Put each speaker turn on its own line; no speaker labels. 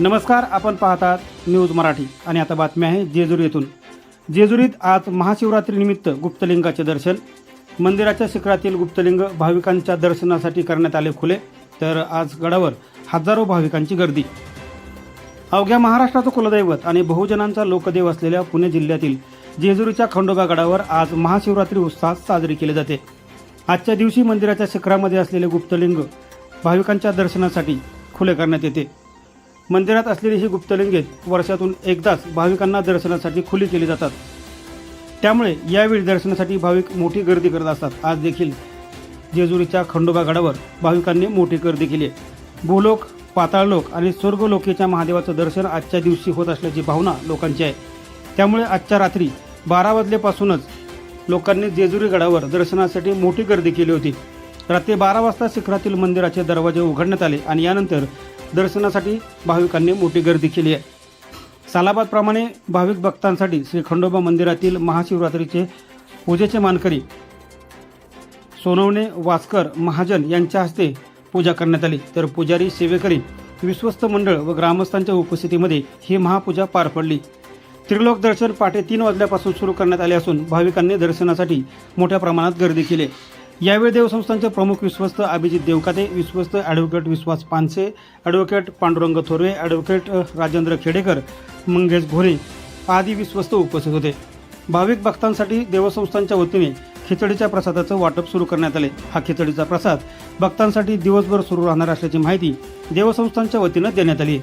नमस्कार आपण पाहतात न्यूज मराठी. आणि आता बातमी आहे जेजुरी येथून. जेजुरीत आज महाशिवरात्रीनिमित्त गुप्तलिंगाचे दर्शन. मंदिराच्या शिखरातील गुप्तलिंग भाविकांच्या दर्शनासाठी करण्यात आले खुले. तर आज गडावर हजारो भाविकांची गर्दी. अवघ्या महाराष्ट्राचं कुलदैवत आणि बहुजनांचा लोकदेव असलेल्या पुणे जिल्ह्यातील जेजुरीच्या खंडोबा गडावर आज महाशिवरात्री उत्साहात साजरी केली जाते. आजच्या दिवशी मंदिराच्या शिखरामध्ये असलेले गुप्तलिंग भाविकांच्या दर्शनासाठी खुले करण्यात येते. मंदिरात असलेली ही गुप्तलिंगे वर्षातून एकदाच भाविकांना दर्शनासाठी खुली केली जातात. त्यामुळे यावेळी दर्शनासाठी भाविक मोठी गर्दी करत असतात. आज देखील जेजुरीच्या खंडोबा गडावर भाविकांनी मोठी गर्दी केली आहे. भूलोक पाताळलोक आणि स्वर्गलोकीच्या महादेवाचं दर्शन आजच्या दिवशी होत असल्याची भावना लोकांची आहे. त्यामुळे आजच्या रात्री बारा वाजल्यापासूनच लोकांनी जेजुरी गडावर दर्शनासाठी मोठी गर्दी केली होती. रात्री बारा वाजता शिखरातील मंदिराचे दरवाजे उघडण्यात आले आणि यानंतर दर्शनासाठी भाविकांनी मोठी गर्दी केली आहे. सालाबादप्रमाणे भाविक भक्तांसाठी श्री खंडोबा मंदिरातील महाशिवरात्रीचे पूजेचे मानकरी सोनवणे वास्कर महाजन यांच्या हस्ते पूजा करण्यात आली. तर पुजारी सेवेकरी विश्वस्त मंडळ व ग्रामस्थांच्या उपस्थितीमध्ये ही महापूजा पार पडली. त्रिलोक दर्शन पहाटे तीन वाजल्यापासून सुरू करण्यात आले असून भाविकांनी दर्शनासाठी मोठ्या प्रमाणात गर्दी केली यावेळी देवसंस्थांचे प्रमुख विश्वस्त अभिजित देवकाते विश्वस्त advocate Vishwas Panse advocate Pandurang Thorve advocate Rajendra Khedekar Mangesh Ghore आदी विश्वस्त उपस्थित होते. भाविक भक्तांसाठी देवसंस्थांच्या वतीने खिचडीच्या प्रसादाचं वाटप सुरू करण्यात आले. हा खिचडीचा प्रसाद भक्तांसाठी दिवसभर सुरू राहणार असल्याची माहिती देवसंस्थांच्या वतीनं देण्यात आली.